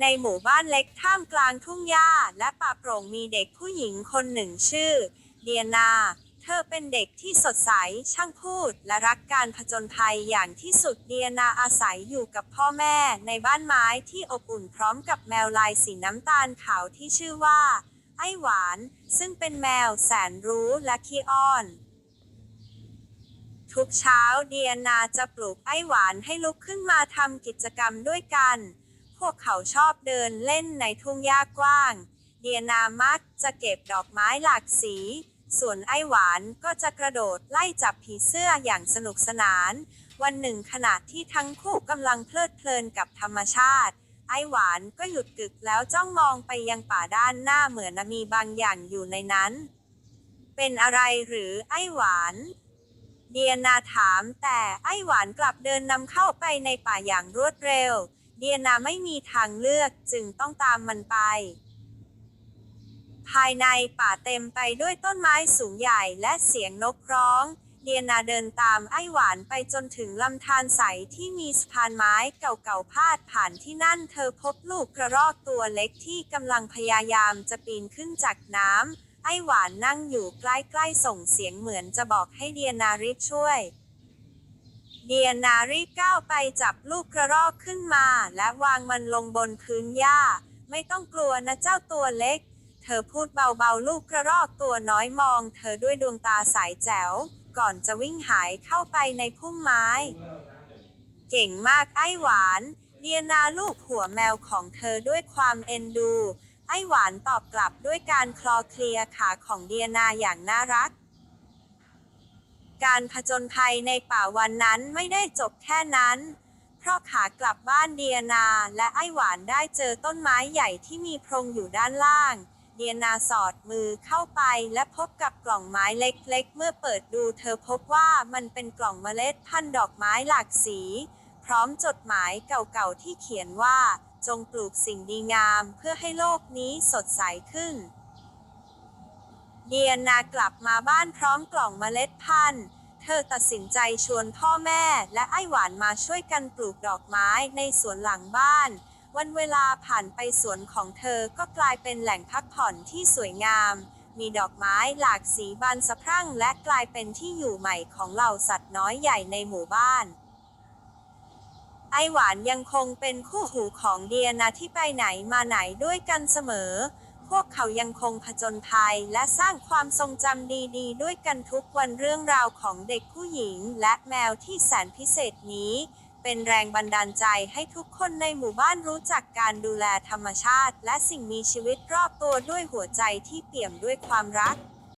ในหมู่บ้านเล็กท่ามกลางทุ่งหญ้าและป่าโปร่งมีเด็กผู้หญิงคนหนึ่งชื่อ เดียนา เธอเป็นเด็กที่สดใส ช่างพูด และรักการผจญภัยอย่างที่สุดเดียนาอาศัยอยู่กับพ่อแม่ในบ้านไม้ที่อบอุ่นพร้อมกับแมวลายสีน้ำตาลขาวที่ชื่อว่า ไอหวาน ซึ่งเป็นแมวแสนรู้และขี้อ้อนทุกเช้าเดียนาจะปลุกไอหวานให้ลุกขึ้นมาทำกิจกรรมด้วยกัน วกเขาชอบเดินเล่นในทุ่งหญ้ากว้าง เดียนามักจะเก็บดอกไม้หลากสี ส่วนไอหวานก็จะกระโดดไล่จับผีเสื้ออย่างสนุกสนาน วันหนึ่งขณะที่ทั้งคู่กำลังเพลิดเพลินกับธรรมชาติ ไอหวานก็หยุดกึกแล้วจ้องมองไปยังป่าด้านหน้าเหมือนมีบางอย่างอยู่ในนั้น เป็นอะไรหรือไอหวานเดียนาถามแต่ไอหวานกลับเดินนำเข้าไปในป่าอย่างรวดเร็ว เดียนาไม่มีทางเลือกจึงต้องตามมันไป ภายในป่าเต็มไปด้วยต้นไม้สูงใหญ่และเสียงนกร้อง เดียนาเดินตามไอ้หวานไปจนถึงลำธารใสที่มีสะพานไม้เก่าๆพาดผ่านที่นั่นเธอพบลูกกระรอกตัวเล็กที่กำลังพยายามจะปีนขึ้นจากน้ำไอ้หวานนั่งอยู่ใกล้ๆส่งเสียงเหมือนจะบอกให้เดียนารีบช่วย เดียนารีบก้าวไปจับลูกกระรอกขึ้นมา และวางมันลงบนพื้นหญ้า ไม่ต้องกลัวนะเจ้าตัวเล็ก เธอพูดเบาๆลูกกระรอกตัวน้อยมอง เธอด้วยดวงตาสายแจ๋ว ก่อนจะวิ่งหายเข้าไปในพุ่มไม้ เก่งมากไอ้หวาน เดียนาลูกหัวแมวของเธอด้วยความเอ็นดู ไอ้หวานตอบกลับด้วยการคลอเคลียขาของเดียนาอย่างน่ารัก การผจญภัยในป่าวันนั้นไม่ได้จบแค่นั้น เพราะขากลับบ้านเดียนาและไอหวานได้เจอต้นไม้ใหญ่ที่มีโพรงอยู่ด้านล่าง เดียนาสอดมือเข้าไปและพบกับกล่องไม้เล็กๆ เมื่อเปิดดูเธอพบว่ามันเป็นกล่องเมล็ดพันธุ์ดอกไม้หลากสี พร้อมจดหมายเก่าๆที่เขียนว่า จงปลูกสิ่งดีงามเพื่อให้โลกนี้สดใสขึ้น เดียนากลับมาบ้านพร้อมกล่องเมล็ดพันธุ์ เธอตัดสินใจชวนพ่อแม่และไอ้หวานมาช่วยกันปลูกดอกไม้ในสวนหลังบ้าน วันเวลาผ่านไปสวนของเธอก็กลายเป็นแหล่งพักผ่อนที่สวยงาม มีดอกไม้หลากสีบานสะพรั่งและกลายเป็นที่อยู่ใหม่ของเหล่าสัตว์น้อยใหญ่ในหมู่บ้านไอหวานยังคงเป็นคู่หูของเดียนาที่ไปไหนมาไหนด้วยกันเสมอ วกเขายังคงผจญภัยและสร้างความทรงจำดีๆด้วยกันทุกวันเรื่องราวของเด็กผู้หญิงและแมวที่แสนพิเศษนี้ เป็นแรงบันดาลใจให้ทุกคนในหมู่บ้านรู้จักการดูแลธรรมชาติ และสิ่งมีชีวิตรอบตัวด้วยหัวใจที่เปี่ยมด้วยความรัก